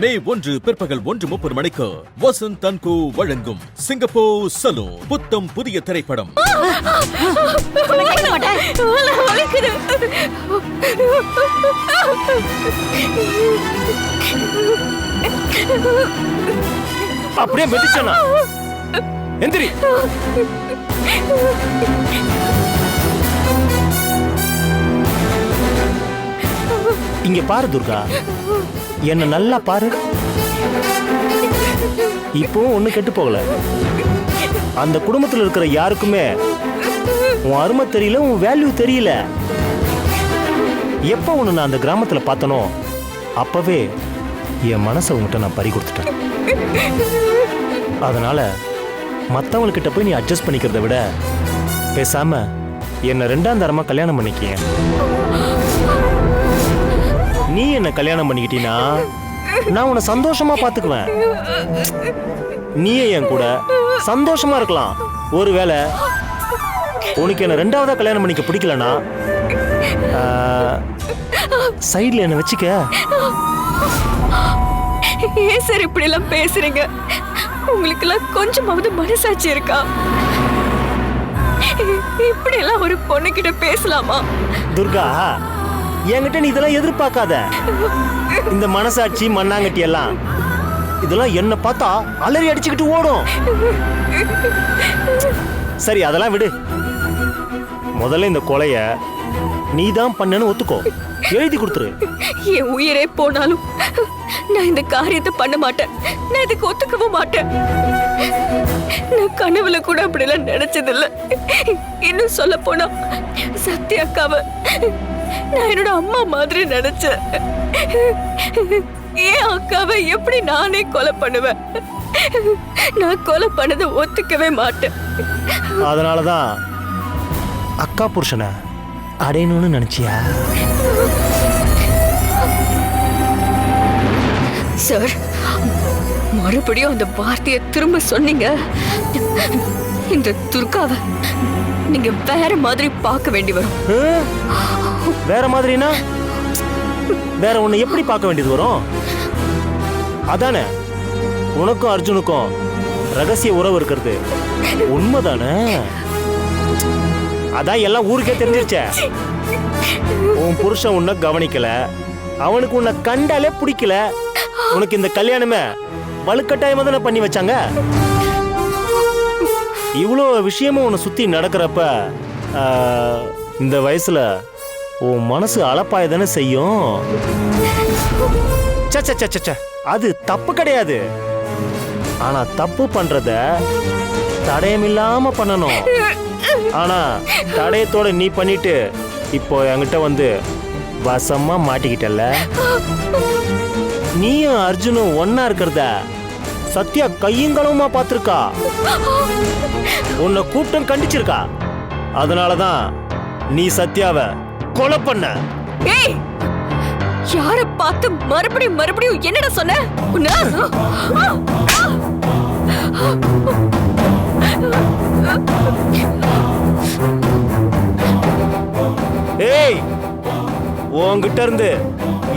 மே ஒன்று பிற்பகல் ஒன்று முப்பது மணிக்கு வசந்த் தன்கு வழங்கும் சிங்கப்பூர் சலூன் புத்தம் புதிய திரைப்படம். அப்படியே மெதிச்சனா? எந்திரி. இங்க பாரு துர்கா. என்ன நல்லா பாரு. இப்போ ஒண்ணு கெட்டு போகல. அந்த குடும்பத்துல இருக்கிற யாருக்குமே உன் அருமை தெரியல உன் வேல்யூ தெரியல. எப்போ ஒன்று நான் அந்த கிராமத்துல பார்த்தனோ அப்பவே என் மனசை உங்ககிட்ட நான் பறி கொடுத்துட்டேன். அதனால மற்றவங்கக்கிட்ட போய் நீ அட்ஜஸ்ட் பண்ணிக்கிறத விட பேசாம என்னை ரெண்டாம் தரமாக கல்யாணம் பண்ணிக்கிங்க நீ என்ன கல்யாணம் பண்ணிக்கிட்டீன்னா நான் உன்னை சந்தோஷமா பார்த்துக்குவேன் நீயே என் கூட சந்தோஷமா இருக்கலாம். ஒருவேளை உனக்கு என்ன ரெண்டாவதா கல்யாணம் பண்ணிக்க பிடிக்கலனா? சைடில் என்னை வச்சுக்க. ஏன் சார் இப்படி எல்லாம் பேசுறீங்க? உங்களுக்கு எல்லாம் கொஞ்சமாவது மனசாட்சி இருக்கா? இப்படி எல்லாம் ஒரு பொண்ணு கிட்ட பேசலாமா? துர்கா என்கிட்ட நீ இதெல்லாம் எதிர்பார்க்காத. இந்த மனசாட்சி மண்ணாங்கட்டி எல்லாம் இதெல்லாம் என்ன பார்த்தா அலறி அடிச்சுக்கிட்டு ஓடும். சரி அதெல்லாம் விடு. முதல்ல இந்த கொலைய நீ தான் பண்ணன்னு ஒத்துக்கோ. எழுதி கொடுத்துரு. என் உயிரே போனாலும் நான் இந்த காரியத்தை பண்ண மாட்டேன். நான் இதுக்கு ஒத்துக்கவும் மாட்டேன். நான் கனவுல கூட அப்படிலாம் நினைச்சதில்ல. இன்னும் சொல்ல போனா சத்யா அக்காவை நான் என்னோட அம்மா மாதிரி நினைச்சேன். ஏன் அக்காவை எப்படி நானே கொலை பண்ணுவேன்? நான் கொலை பண்ணதை ஒத்துக்கவே மாட்டேன். அதனாலதான் அக்கா புருஷனை அடையணும்னு நினைச்சியா? சார் மறுபடியும் அந்த வார்த்தையை திரும்ப சொன்னீங்க. இந்த துர்காவை நீங்க வேற மாதிரி பார்க்க வேண்டி வரும். வேற மாதிரினா? வேற உன்னை எப்படி பார்க்க வேண்டியது வரும்? அதானே உனக்கும் அர்ஜுனுக்கும் ரகசிய உறவு இருக்கிறது. உண்மைதானே? அதான் எல்லாம் ஊருக்கே தெரிஞ்சிருச்சே. உன் புருஷன் உன்னை கவனிக்கல. அவனுக்கு உன்னை கண்டாலே பிடிக்கல. உனக்கு இந்த கல்யாணமே வலுக்கட்டாயமா தானே பண்ணி வச்சாங்க? இவ்வளோ விஷயமும் உன்னை சுத்தி நடக்கிறப்ப இந்த வயசுல உன் மனசு அளப்பாய தானே செய்யும்? ச்ச, அது தப்பு கிடையாது. ஆனா தப்பு பண்றத தடயமில்லாம பண்ணணும். ஆனா தடயத்தோட நீ பண்ணிட்டு இப்போ என்கிட்ட வந்து வசமா மாட்டிக்கிட்டல நீயும் அர்ஜுனும் ஒன்னா இருக்கிறத சத்யா கையங்களவுமா பார்த்திருக்கா? உன்னை கூட்டம் கண்டிச்சிருக்கா. அதனாலதான் நீ சத்யாவை கொலை பண்ண. ஏய் யார பார்த்து மறுபடியும் மறுபடியும் என்னடா சொன்ன? உன்ன? உன்கிட்ட இருந்து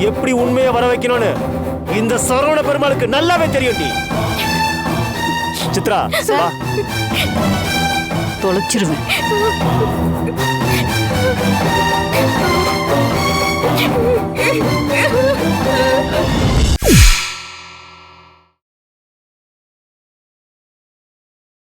எப்படி உண்மையை வர வைக்கணும்னு இந்த சரவண பெருமாளுக்கு நல்லாவே தெரியும் நீ சித்ரா வா. தொலைச்சிருவேன்.